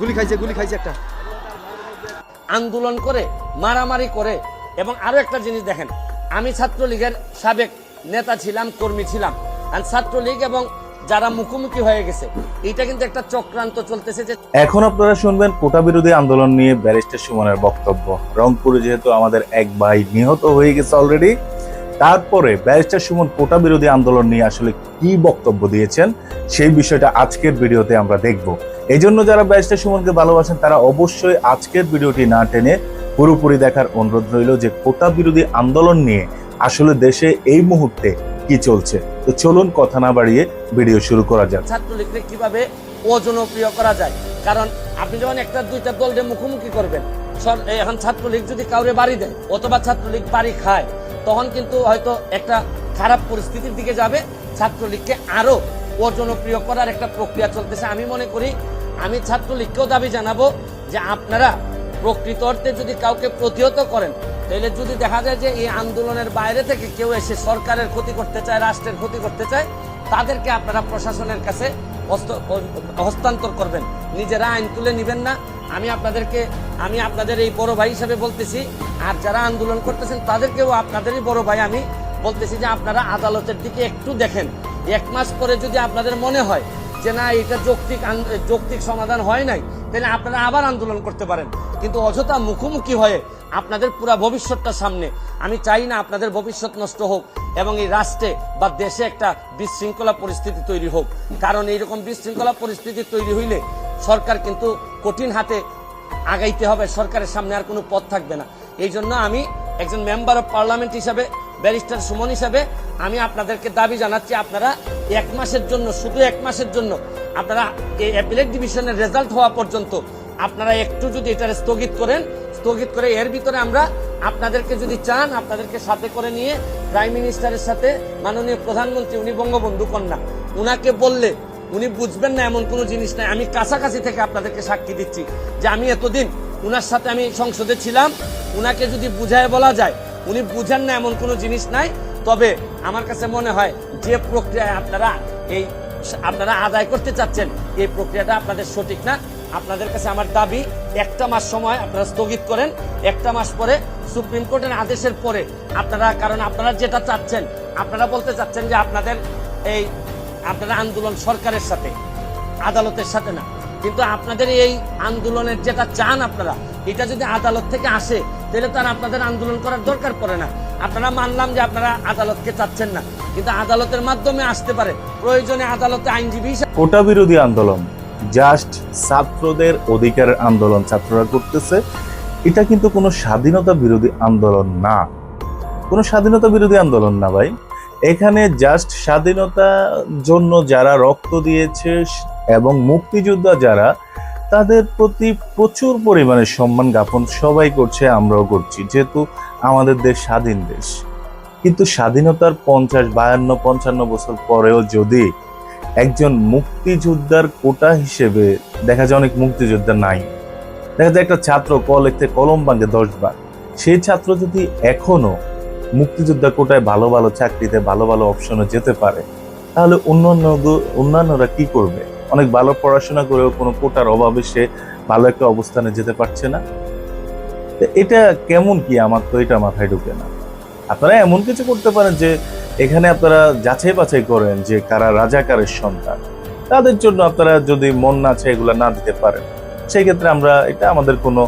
গুলি খাইছে গুলি খাইছে একটা। আন্দোলন করে, মারামারি করে, এবং আরও একটা জিনিস দেখেন, আমি ছাত্রলীগের সাবেক নেতা ছিলাম, কর্মী ছিলাম আর ছাত্রলীগ এবং যারা মুখোমুখি হয়ে গেছে, এটা কিন্তু একটা চক্রান্ত চলতেছে যে এখন আপনারা শুনবেন কোটা বিরোধী আন্দোলন নিয়ে ব্যারিস্টার সুমনের বক্তব্য। রংপুরে যেহেতু আমাদের এক ভাই নিহত হয়ে গেছে অলরেডি তারপরে ব্যারিস্টার সুমন কোটা বিরোধী আন্দোলন নিয়ে আসলে কি বক্তব্য দিয়েছেন, সেই বিষয়টা আজকের ভিডিওতে আমরা দেখব। এই জন্য যারা ব্যারিস্টার সুমনকে ভালোবাসেন, তারা অবশ্যই আজকের ভিডিওটি না টেনে পুরোপুরি দেখার অনুরোধ রইল যে কোটা বিরোধী আন্দোলন নিয়ে আসলে দেশে এই মুহূর্তে কি চলছে। তো চলুন কথা না বাড়িয়ে ভিডিও শুরু করা যাক। ছাত্রলীগকে কীভাবে অজনপ্রিয় করা যায়? কারণ আপনি যখন একটা দুইটা দলকে মুখোমুখি করবেন এখন ছাত্রলীগ যদি কাউরে বাড়ি দেয়, অথবা ছাত্রলীগ বাড়ি খায় তখন কিন্তু হয়তো একটা খারাপ পরিস্থিতির দিকে যাবে। ছাত্রলীগকে আরও অজনপ্রিয় করার একটা প্রক্রিয়া চলতেছে। আমি মনে করি, আমি ছাত্রলীগকেও দাবি জানাব যে আপনারা প্রকৃত অর্থে যদি কাউকে প্রতিহত করেন, তাহলে যদি দেখা যায় যে এই আন্দোলনের বাইরে থেকে কেউ এসে সরকারের ক্ষতি করতে চায়, রাষ্ট্রের ক্ষতি করতে চায়, তাদেরকে আপনারা প্রশাসনের কাছে হস্তান্তর করবেন। নিজেরা আইন তুলে নিবেন না। আমি আপনাদেরকে, আমি আপনাদের এই বড় ভাই হিসাবে বলতেছি, আর যারা আন্দোলন করতেছেন তাদেরকেও আপনাদেরই বড় ভাই আমি বলতেছি যে আপনারা আদালতের দিকে একটু দেখেন। এক মাস পরে যদি আপনাদের মনে হয় যে না, এটা যৌক্তিক যৌক্তিক সমাধান হয় নাই, তাহলে আপনারা আবার আন্দোলন করতে পারেন। কিন্তু অযথা মুখোমুখি হয়ে আপনাদের পুরা ভবিষ্যৎটা সামনে। আমি চাই না আপনাদের ভবিষ্যৎ নষ্ট হোক এবং এই রাষ্ট্রে বা দেশে একটা বিশৃঙ্খলা পরিস্থিতি তৈরি হোক। কারণ এইরকম বিশৃঙ্খলা পরিস্থিতি তৈরি হইলে সরকার কিন্তু কঠিন হাতে আগাইতে হবে। সরকারের সামনে আর কোনো পথ থাকবে না। এই জন্য আমি একজন মেম্বার অফ পার্লামেন্ট হিসাবে, ব্যারিস্টার সুমন হিসাবে, আমি আপনাদেরকে দাবি জানাচ্ছি, আপনারা এক মাসের জন্য, শুধু এক মাসের জন্য, আপনারা এই অ্যাপিলেট ডিভিশনের রেজাল্ট হওয়া পর্যন্ত আপনারা একটু যদি এটা স্থগিত করেন, স্থগিত করে এর ভিতরে আমরা আপনাদেরকে যদি চান, আপনাদেরকে সাথে করে নিয়ে প্রাইম মিনিস্টারের সাথে মাননীয় প্রধানমন্ত্রী, উনি বঙ্গবন্ধু কন্যা, উনাকে বললে উনি বুঝবেন না এমন কোনো জিনিস নাই। আমি কাছাকাছি থেকে আপনাদেরকে সাক্ষী দিচ্ছি যে আমি এতদিন উনার সাথে আমি সংসদে ছিলাম। উনাকে যদি বুঝায় বলা যায়, উনি বুঝেন না এমন কোনো জিনিস নাই। তবে আমার কাছে মনে হয় যে প্রক্রিয়ায় আপনারা এই আপনারা আদায় করতে চাচ্ছেন, এই প্রক্রিয়াটা আপনাদের সঠিক না। আপনাদের কাছে আমার দাবি, একটা মাস সময় আপনারা স্থগিত করেন। একটা মাস পরে সুপ্রিম কোর্টের আদেশের পরে আপনারা, কারণ আপনারা যেটা চাচ্ছেন, আপনারা বলতে চাচ্ছেন যে আপনাদের এই আপনারা আন্দোলন সরকারের সাথে, আদালতের সাথে না। কিন্তু আপনাদের এই আন্দোলনের যেটা চান আপনারা, এটা যদি আদালত থেকে আসে, তাহলে তার আপনাদের আন্দোলন করার দরকার পড়ে না। আপনারা মানলাম যে আপনারা আদালতকে চাচ্ছেন না, কিন্তু আদালতের মাধ্যমে আসতে পারে। প্রয়োজনে আদালতে আইনজীবী কোটা বিরোধী আন্দোলন, জাস্ট ছাত্রদের অধিকারের আন্দোলন ছাত্ররা করতেছে, এটা কিন্তু কোনো স্বাধীনতা বিরোধী আন্দোলন না। কোনো স্বাধীনতা বিরোধী আন্দোলন না ভাই। এখানে জাস্ট স্বাধীনতার জন্য যারা রক্ত দিয়েছে এবং মুক্তিযোদ্ধা যারা, তাদের প্রতি প্রচুর পরিমাণে সম্মান জ্ঞাপন সবাই করছে, আমরাও করছি। যেহেতু আমাদের দেশ স্বাধীন দেশ। কিন্তু স্বাধীনতার পঞ্চাশ, বায়ান্ন, পঞ্চান্ন বছর পরেও যদি একজন মুক্তিযোদ্ধার কোটা হিসেবে দেখা যায় অনেক মুক্তিযোদ্ধা নাই। দেখা যায় একটা ছাত্র ক লিখতে কলম ভাঙে দশ বার। সেই ছাত্র যদি এখনও মুক্তিযোদ্ধা কোটায় ভালো ভালো চাকরিতে ভালো ভালো অপশনে যেতে পারে, তাহলে অন্যান্য অন্যান্যরা কি করবে? অনেক ভালো পড়াশোনা করেও কোনো কোটার অভাবে সে ভালো একটা অবস্থানে যেতে পারছে না? এটা কেমন কি আমার তো এটা মাথায় ঢুকে না। আপনারা এমন কিছু করতে পারেন যে, এখানে আপনারা যাচাই বাছাই করেন যে কারা রাজাকারের সন্তান। তাদের জন্য আপনারা যদি মন না চায় এগুলো না দিতে পারেন সেই ক্ষেত্রে আমরা, এটা আমাদের কোনো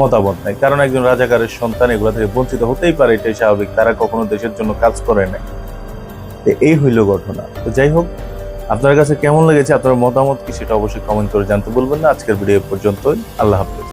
মতামত নাই। কারণ একজন রাজাকারের সন্তান এগুলো থেকে বঞ্চিত হতেই পারে, এটাই স্বাভাবিক। তারা কখনো দেশের জন্য কাজ করে নাই। তো এই হইল ঘটনা। তো যাই হোক, আপনার কাছে কেমন লেগেছে, আপনার মতামত কি সেটা অবশ্যই কমেন্ট করে জানতে বলবেন না। আজকের ভিডিও পর্যন্তই। আল্লাহ হাফিজ।